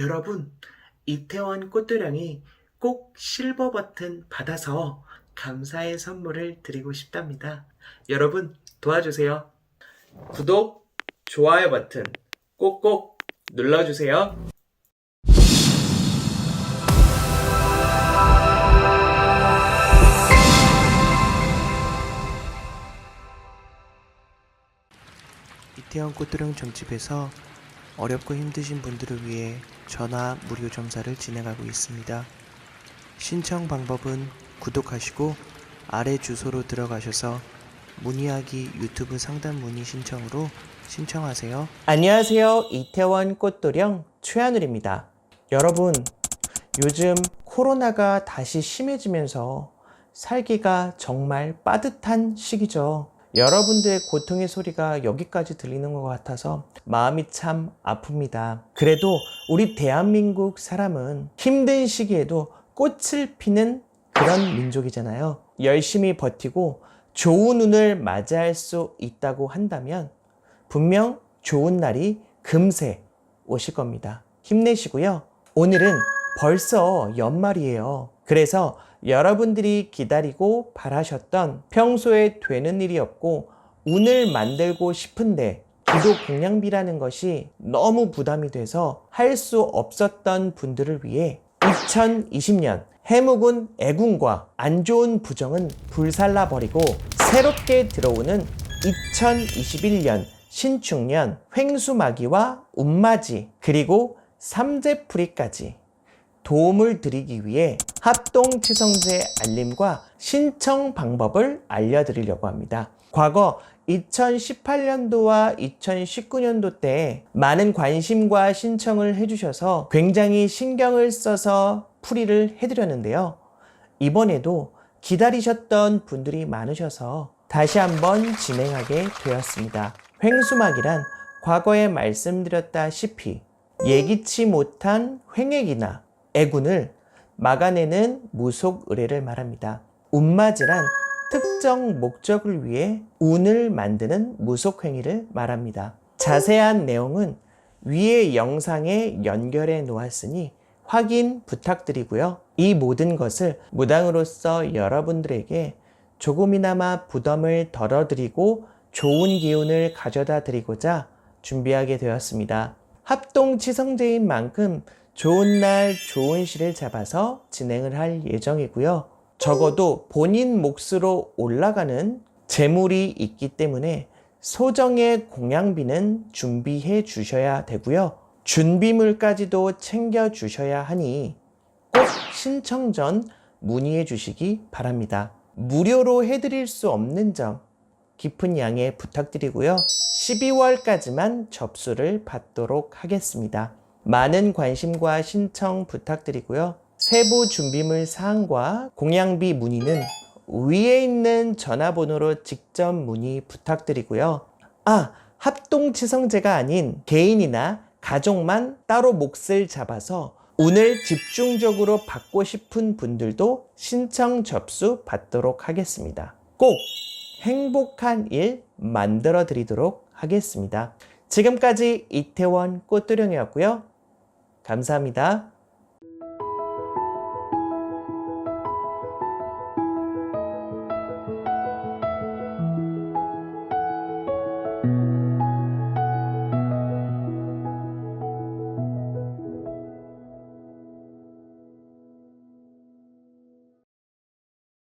여러분, 이태원 꽃도령이 꼭 실버 버튼 받아서 감사의 선물을 드리고 싶답니다. 여러분, 도와주세요. 구독, 좋아요 버튼 꼭꼭 눌러주세요. 이태원 꽃도령 점집에서 어렵고 힘드신 분들을 위해 전화 무료 점사를 진행하고 있습니다. 신청 방법은 구독하시고 아래 주소로 들어가셔서 문의하기 유튜브 상담 문의 신청으로 신청하세요. 안녕하세요. 이태원 꽃도령 최하늘입니다. 여러분, 요즘 코로나가 다시 심해지면서 살기가 정말 빠듯한 시기죠. 여러분들의 고통의 소리가 여기까지 들리는 것 같아서 마음이 참 아픕니다. 그래도 우리 대한민국 사람은 힘든 시기에도 꽃을 피는 그런 민족이잖아요. 열심히 버티고 좋은 운을 맞이할 수 있다고 한다면 분명 좋은 날이 금세 오실 겁니다. 힘내시고요. 오늘은 벌써 연말이에요. 그래서 여러분들이 기다리고 바라셨던 평소에 되는 일이 없고 운을 만들고 싶은데 기도 공양비라는 것이 너무 부담이 돼서 할 수 없었던 분들을 위해 2020년 해묵은 애군과 안 좋은 부정은 불살라 버리고 새롭게 들어오는 2021년 신축년 횡수마기와 운마지 그리고 삼재풀이까지 도움을 드리기 위해 합동 치성제 알림과 신청 방법을 알려드리려고 합니다. 과거 2018년도와 2019년도 때 많은 관심과 신청을 해주셔서 굉장히 신경을 써서 풀이를 해드렸는데요. 이번에도 기다리셨던 분들이 많으셔서 다시 한번 진행하게 되었습니다. 횡수막이란 과거에 말씀드렸다시피 예기치 못한 횡액이나 애군을 막아내는 무속 의뢰를 말합니다. 운마지란 특정 목적을 위해 운을 만드는 무속 행위를 말합니다. 자세한 내용은 위의 영상에 연결해 놓았으니 확인 부탁드리고요. 이 모든 것을 무당으로서 여러분들에게 조금이나마 부담을 덜어드리고 좋은 기운을 가져다 드리고자 준비하게 되었습니다. 합동 치성제인 만큼 좋은 날, 좋은 시를 잡아서 진행을 할 예정이고요. 적어도 본인 몫으로 올라가는 재물이 있기 때문에 소정의 공양비는 준비해 주셔야 되고요. 준비물까지도 챙겨 주셔야 하니 꼭 신청 전 문의해 주시기 바랍니다. 무료로 해드릴 수 없는 점 깊은 양해 부탁드리고요. 12월까지만 접수를 받도록 하겠습니다. 많은 관심과 신청 부탁드리고요. 세부 준비물 사항과 공양비 문의는 위에 있는 전화번호로 직접 문의 부탁드리고요. 아, 합동치성제가 아닌 개인이나 가족만 따로 몫을 잡아서 오늘 집중적으로 받고 싶은 분들도 신청 접수 받도록 하겠습니다. 꼭 행복한 일 만들어 드리도록 하겠습니다. 지금까지 이태원 꽃도령이었고요. 감사합니다.